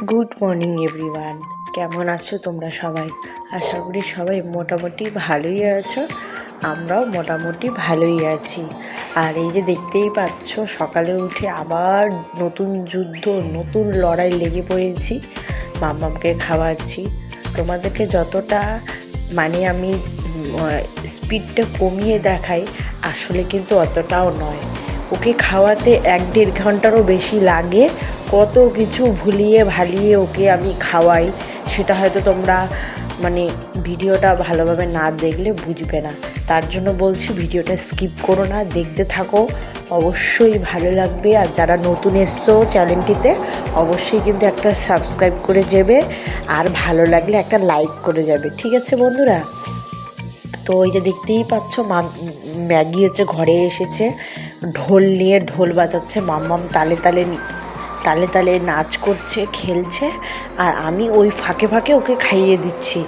Good morning everyone কেমন আছো তোমরা সবাই? আশা করি সবাই মোটামুটি ভালোই আছো। আমরাও মোটামুটি ভালোই আছি। আর এই যে দেখতেই পাচ্ছ, সকালে উঠে আবার নতুন যুদ্ধ, নতুন লড়াই লেগে পড়েছি। মাম্মামকে খাওয়াচ্ছি। তোমাদেরকে যতটা মানে আমি স্পিডটা কমিয়ে দেখাই, আসলে কিন্তু অতটাও নয়। ওকে খাওয়াতে এক দেড় ঘন্টারও বেশি লাগে। কত কিছু ভুলিয়ে ভালিয়ে ওকে আমি খাওয়াই, সেটা হয়তো তোমরা মানে ভিডিওটা ভালোভাবে না দেখলে বুঝবে না। তার জন্য বলছি ভিডিওটা স্কিপ করো না, দেখতে থাকো। অবশ্যই ভালো লাগবে। আর যারা নতুন এসছো চ্যানেলটিতে, অবশ্যই কিন্তু একটা সাবস্ক্রাইব করে যাবে আর ভালো লাগলে একটা লাইক করে যাবে ঠিক আছে বন্ধুরা? তো ওই যে দেখতেই পাচ্ছ মা ম্যাগি হচ্ছে ঘরে এসেছে। ঢোল নিয়ে ঢোল বাজাচ্ছে। মাম্মাম তালে তালে তালে তালে নাচ করছে, খেলছে আর আমি ওই ফাঁকে ফাঁকে ওকে খাইয়ে দিচ্ছি।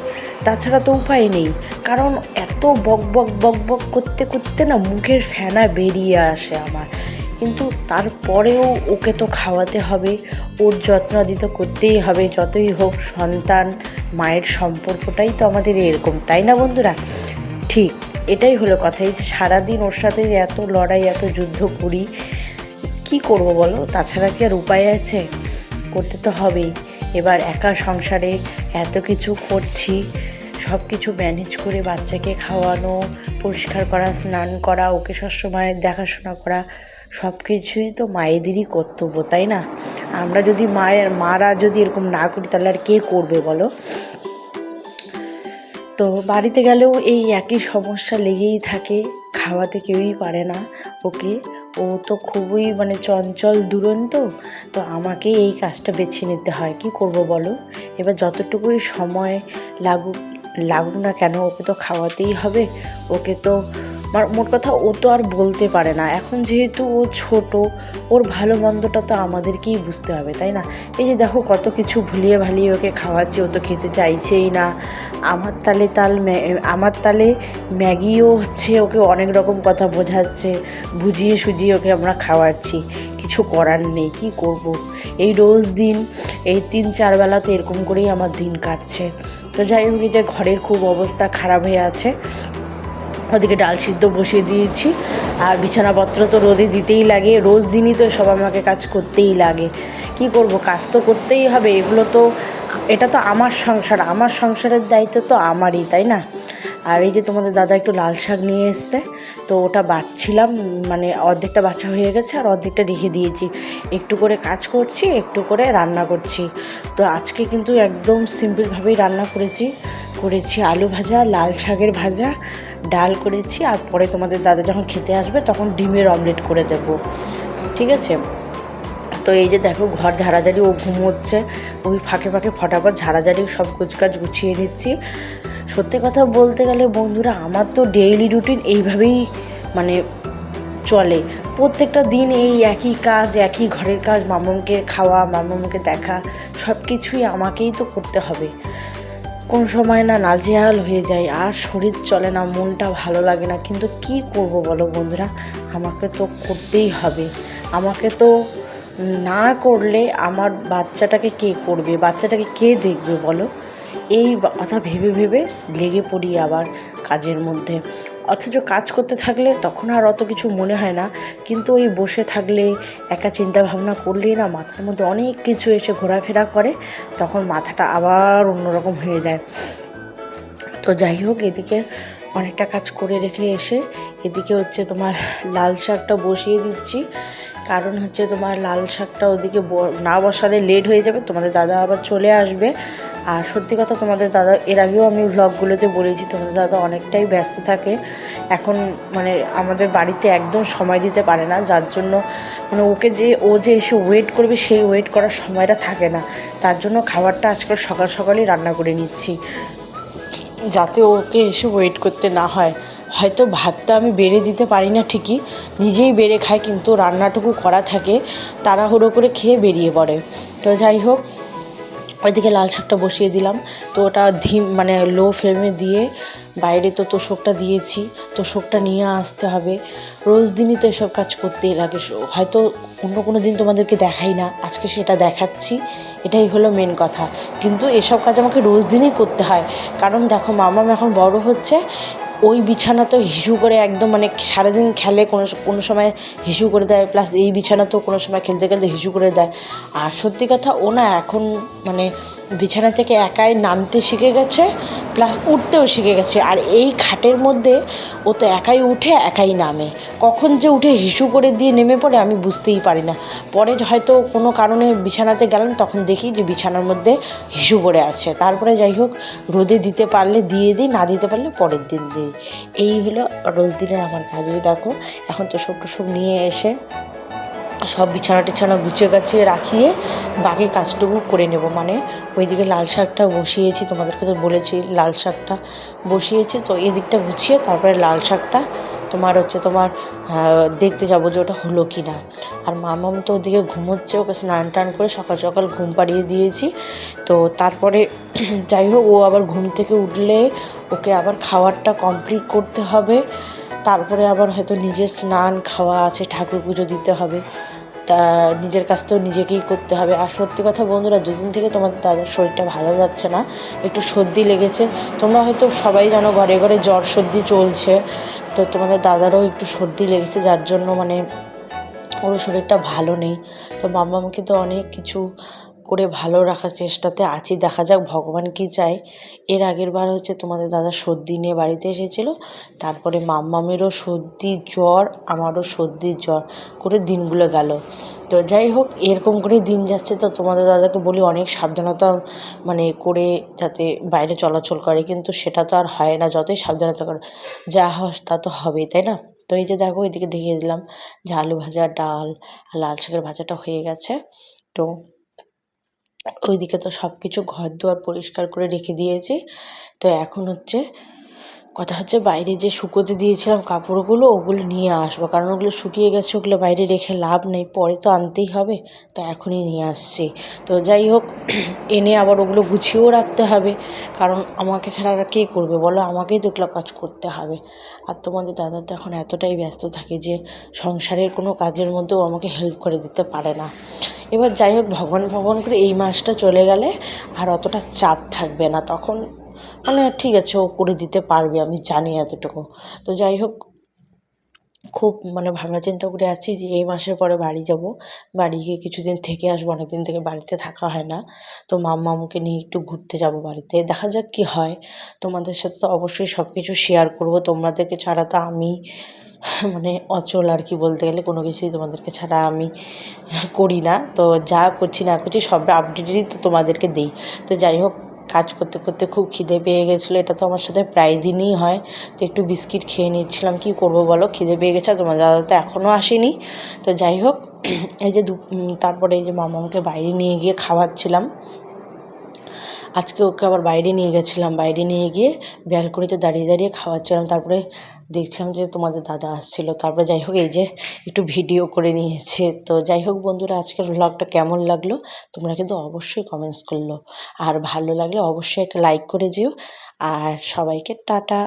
তাছাড়া তো উপায় নেই, কারণ এত বক বক বক বক করতে করতে না মুখের ফেনা বেরিয়ে আসে আমার। কিন্তু তারপরেও ওকে তো খাওয়াতে হবে, ওর যত্ন দিতে করতেই হবে, যতই হোক সন্তান, মায়ের সম্পর্কটাই তো আমাদের এরকম, তাই না বন্ধুরা? ঠিক, এটাই হলো কথা, এই যে সারাদিন ওর সাথে এত লড়াই, এত যুদ্ধ করি কি করব বলো? তাছাড়া কি আর উপায় আছে? করতে তো হবেই। এবার একা সংসারে এত কিছু করছি সব কিছু ম্যানেজ করে বাচ্চাকে খাওয়ানো, পরিষ্কার করা, স্নান করা, ওকে সবসময় দেখাশোনা করা সব কিছুই তো মায়েদেরই কর্তব্য, তাই না? আমরা যদি মায়ের, মারা যদি এরকম না করি, তাহলে আর কে করবে বলো? তো বাড়িতে গেলেও এই একই সমস্যা লেগেই থাকে। খাওয়াতে কেউই পারে না ওকে। ও তো খুবই মানে চঞ্চল, দুরন্ত। তো আমাকে এই কাজটা বেছে নিতে হয়। কি করব বলো? এবার যতটুকুই সময় লাগুক লাগুক না কেন, ওকে তো খাওয়াতেই হবে। ওকে তো মোট কথা ও তো আর বলতে পারে না। এখন যেহেতু ও ছোট, ওর ভালো মন্দটা তো আমাদেরকেই বুঝতে হবে, তাই না? এই যে দেখো কত কিছু ভুলিয়ে ভালিয়ে ওকে খাওয়াচ্ছি, ও তো খেতে চাইছেই না। আমার তালে তাল আমার তালে ম্যাগিও হচ্ছে, ওকে অনেক রকম কথা বোঝাচ্ছে, বুঝিয়ে সুজিয়ে ওকে আমরা খাওয়াচ্ছি। কিছু করার নেই, কি করব। এই রোজ দিন, এই তিন চার বেলা তো এরকম করেই আমার দিন কাটছে। তো যাই হোক যে ঘরের খুব অবস্থা খারাপ হয়ে আছে। ওদিকে ডাল সিদ্ধ বসিয়ে দিয়েছি। আর বিছানাপত্র তো রোদে দিতেই লাগে, রোজ দিনই তো সব আমাকে কাজ করতেই লাগে। কি করব, কাজ তো করতেই হবে, এগুলো তো, এটা তো আমার সংসার, আমার সংসারের দায়িত্ব তো আমারই, তাই না? আর এই যে তোমাদের দাদা একটু লাল শাক নিয়ে এসছে, তো ওটা বাচ্ছিলাম মানে অর্ধেকটা বাচ্চা হয়ে গেছে আর অর্ধেকটা রেখে দিয়েছি। একটু করে কাজ করছি, একটু করে রান্না করছি। তো আজকে কিন্তু একদম সিম্পলভাবেই রান্না করেছি করেছি আলু ভাজা, লাল শাকের ভাজা ডাল করেছি আর পরে তোমাদের দাদা যখন খেতে আসবে তখন ডিমের অমলেট করে দেবো। ঠিক আছে? তো এই যে দেখো ঘর ঝাড়াঝাড়ি, ও ঘুমোচ্ছে। ওই ফাঁকে ফাঁকে ফটাফট ঝাড়াঝাড়ি সব কাজ গুছিয়ে নিচ্ছি। সত্যি কথা বলতে গেলে বন্ধুরা, আমার তো ডেইলি রুটিন এইভাবেই মানে চলে। প্রত্যেকটা দিন এই একই কাজ, একই ঘরের কাজ মামুমকে খাওয়া মামুমকে দেখা সব কিছুই আমাকেই তো করতে হবে। কোন সময় না নাজেহাল হয়ে যায়, আর শরীর চলে না, মনটা ভালো লাগে না। কিন্তু কি করব বলো বন্ধুরা? আমাকে তো করতেই হবে। আমাকে তো না করলে আমার বাচ্চাটাকে কে করবে? বাচ্চাটাকে কে দেখবে বলো? এই কথা ভেবে ভেবে লেগে পড়ি আবার কাজের মধ্যে। অথচ কাজ করতে থাকলে তখন আর অত কিছু মনে হয় না। কিন্তু ওই বসে থাকলে, একা চিন্তা ভাবনা করলেই না মাথার মধ্যে অনেক কিছু এসে ঘোরাফেরা করে, তখন মাথাটা আবার অন্যরকম হয়ে যায়। তো যাই হোক, এদিকে অনেকটা কাজ করে রেখে এসে, এদিকে হচ্ছে তোমার লাল শাকটা বসিয়ে দিচ্ছি। কারণ হচ্ছে তোমার লাল শাকটা ওদিকে না বসালে লেট হয়ে যাবে, তোমাদের দাদা আবার চলে আসবে। আর সত্যি কথা তোমাদের দাদা, এর আগেও আমি ব্লগগুলোতে বলেছি, তোমাদের দাদা অনেকটাই ব্যস্ত থাকে। এখন মানে আমাদের বাড়িতে একদম সময় দিতে পারে না, যার জন্য মানে ওকে যে, ও যে এসে ওয়েট করবে, সেই ওয়েট করার সময়টা থাকে না। তার জন্য খাবারটা আজকাল সকাল সকালেই রান্না করে নিচ্ছি। যাতে ওকে এসে ওয়েট করতে না হয়। হয়তো ভাতটা আমি বেড়ে দিতে পারি না ঠিকই, নিজেই বেড়ে খায়, কিন্তু রান্নাটুকু করা থাকে, তাড়াহুড়ো করে খেয়ে বেরিয়ে পড়ে। তো যাই হোক ওইদিকে লাল শাকটা বসিয়ে দিলাম। তো ওটা ধিম মানে লো ফ্লেমে দিয়ে বাইরে তো তোষকটা দিয়েছি। তোষকটা নিয়ে আসতে হবে। রোজ দিনই তো এসব কাজ করতেই লাগে। হয়তো অন্য কোনো দিন তোমাদেরকে দেখাই না। আজকে সেটা দেখাচ্ছি। এটাই হলো মেন কথা। কিন্তু এসব কাজ আমাকে রোজ দিনই করতে হয়। কারণ দেখো, মামাম এখন বড় হচ্ছে। ওই বিছানা তো হিসু করে একদম মানে সারাদিন খেলে কোনো কোনো সময় হিসু করে দেয় প্লাস এই বিছানা তো কোনো সময় খেলতে খেলতে হিসু করে দেয়। আর সত্যি কথা ও না এখন মানে বিছানা থেকে একাই নামতে শিখে গেছে প্লাস উঠতেও শিখে গেছে। আর এই খাটের মধ্যে ও তো একাই উঠে, একাই নামে। কখন যে উঠে হিসু করে দিয়ে নেমে পড়ে আমি বুঝতেই পারি না। পরে হয়তো কোনো কারণে বিছানাতে গেলাম, তখন দেখি যে বিছানার মধ্যে হিসু করে আছে। তারপরে যাই হোক, রোদে দিতে পারলে দিয়ে দিই, না দিতে পারলে পরের দিন দিই। এই হলো রোজ দিনের আমার কাজ। এই দেখো, এখন তো সব টুসব নিয়ে এসে সব বিছানা টিছানা গুছিয়ে গাছিয়ে রাখিয়ে বাকি কাজটুকু করে নেব। মানে ওইদিকে লাল শাকটা বসিয়েছি, তোমাদেরকে তো বলেছি লাল শাকটা বসিয়েছি। তো এদিকটা গুছিয়ে তারপরে লাল শাকটা তোমার হচ্ছে তোমার দেখতে যাব যে ওটা হলো কি না। আর মামাম তো ওদিকে ঘুমোচ্ছে, ওকে স্নান টান করে সকাল সকাল ঘুম পাড়িয়ে দিয়েছি। তো তারপরে যাই হোক, ও আবার ঘুম থেকে উঠলে ওকে আবার খাওয়ারটা কমপ্লিট করতে হবে। তারপরে আবার হয়তো নিজের স্নান খাওয়া আছে, ঠাকুর পুজো দিতে হবে। তা নিজের কাছ তো নিজেকেই করতে হবে। আর সত্যি কথা বন্ধুরা, দুদিন থেকে তোমাদের দাদার শরীরটা ভালো যাচ্ছে না, একটু সর্দি লেগেছে। তোমরা হয়তো সবাই জানো ঘরে ঘরে জ্বর সর্দি চলছে, তো তোমাদের দাদারও একটু সর্দি লেগেছে, যার জন্য মানে ওর শরীরটা ভালো নেই। তো মাম্মামকে তো অনেক কিছু করে ভালো রাখার চেষ্টাতে আছি। দেখা যাক, ভগবান কী চায়। এর আগের বার হচ্ছে তোমাদের দাদা সর্দি নিয়ে বাড়িতে এসেছিল। তারপরে মাম্মামেরও সর্দি জ্বর, আমারও সর্দি জ্বর করে দিনগুলো গেল। তো যাই হোক, এরকম করে দিন যাচ্ছে। তো তোমাদের দাদাকে বলি, অনেক সাবধানতা মানে করে যাতে বাইরে চলাচল করে। কিন্তু সেটা তো আর হয় না, যতই সাবধানতা করে, যা হয় তা তো হবেই, তাই না? তো এই যে দেখো, এদিকে দেখিয়ে দিলাম যে আলু ভাজা, ডাল লাল শাকের ভাজাটা হয়ে গেছে। তো ওইদিকে তো সব কিছু ঘর দুয়ার পরিষ্কার করে রেখে দিয়েছি। তো এখন হচ্ছে কথা হচ্ছে বাইরে যে শুকোতে দিয়েছিলাম কাপড়গুলো, ওগুলো নিয়ে আসব। কারণ ওগুলো শুকিয়ে গেছে, ওগুলো বাইরে রেখে লাভ নেই। পরে তো আনতেই হবে, তা এখনই নিয়ে আসছি। তো যাই হোক, এনে আবার ওগুলো গুছিয়েও রাখতে হবে। কারণ আমাকে ছাড়া আর কে করবে বলো? আমাকেই তো এগুলো কাজ করতে হবে। আর তোমাদের দাদা তো এখন এতটাই ব্যস্ত থাকে যে সংসারের কোনো কাজের মধ্যেও আমাকে হেল্প করে দিতে পারে না। এবার যাই হোক, ভগবান ভগবান করে এই মাসটা চলে গেলে আর অতটা চাপ থাকবে না। তখন মানে ঠিক আছে, ও করে দিতে পারবে, আমি জানি এতটুকু। তো যাই হোক, খুব মানে ভাবনা চিন্তা করে আছি যে এই মাসের পরে বাড়ি যাব। বাড়ি গিয়ে কিছুদিন থেকে আসব অনেক দিন থেকে বাড়িতে থাকা হয় না। তো মাম্মামকে নিয়ে একটু ঘুরতে যাব বাড়িতে। দেখা যাক কী হয়। তোমাদের সাথে তো অবশ্যই সব কিছু শেয়ার করব। তোমাদেরকে ছাড়া তো আমি মানে অচল আর কি বলতে গেলে, কোনো কিছুই তোমাদেরকে ছাড়া আমি করি না। তো যা করছি না করছি, সব আপডেটেরই তো তোমাদেরকে দিই। তো যাই হোক কাজ করতে করতে খুব খিদে পেয়ে গেছিল। এটা তো আমার সাথে প্রায় দিনই হয়। তো একটু বিস্কিট খেয়ে নিচ্ছিলাম। কি করব বলো? খিদে পেয়ে গেছে তোমার দাদা তো এখনও আসেনি। তো যাই হোক, এই যে তারপরে এই যে মামাকে বাইরে নিয়ে গিয়ে খাওয়াচ্ছিলাম। আজকে ওকে আবার বাইরে নিয়ে গেছিলাম। বাইরে নিয়ে গিয়ে ব্যালকনিতে দাঁড়িয়ে দাঁড়িয়ে খাওয়াচ্ছিলাম। তারপরে দেখছিলাম যে তোমাদের দাদা আসছিল। তারপরে যাই হোক, এই যে একটু ভিডিও করে নিয়েছে। তো যাই হোক বন্ধুরা, আজকের ব্লগটা কেমন লাগল তোমরা কিন্তু অবশ্যই কমেন্টস করল। আর ভালো লাগলে অবশ্যই একটা লাইক করে যেও। আর সবাইকে টাটা।